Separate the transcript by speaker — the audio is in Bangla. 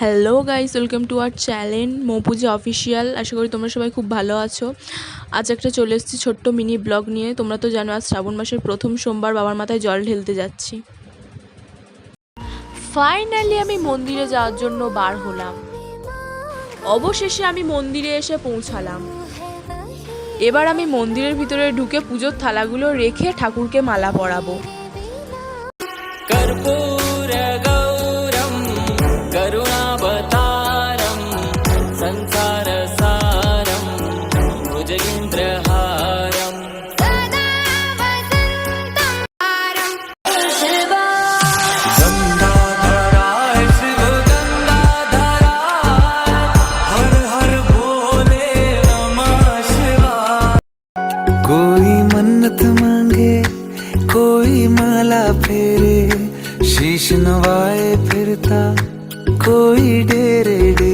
Speaker 1: Hello guys welcome to our channel Moupuja official আশা করি তোমরা সবাই খুব ভালো আছো। আজ একটা চলে এসেছি ছোট্ট মিনি ব্লগ নিয়ে। তোমরা তো জানো, আজ শ্রাবণ মাসের প্রথম সোমবার বাবার মাথায় জল ঢেলতে যাচ্ছি। ফাইনালি আমি মন্দিরে যাওয়ার জন্য বার হলাম। অবশেষে আমি মন্দিরে এসে পৌঁছালাম। এবার আমি মন্দিরের ভিতরে ঢুকে পুজোর থালাগুলো রেখে ঠাকুরকে মালা পরাবো।
Speaker 2: कोई मन्नत मांगे कोई माला फेरे शीश नवाए फिरता कोई डेरे डेरे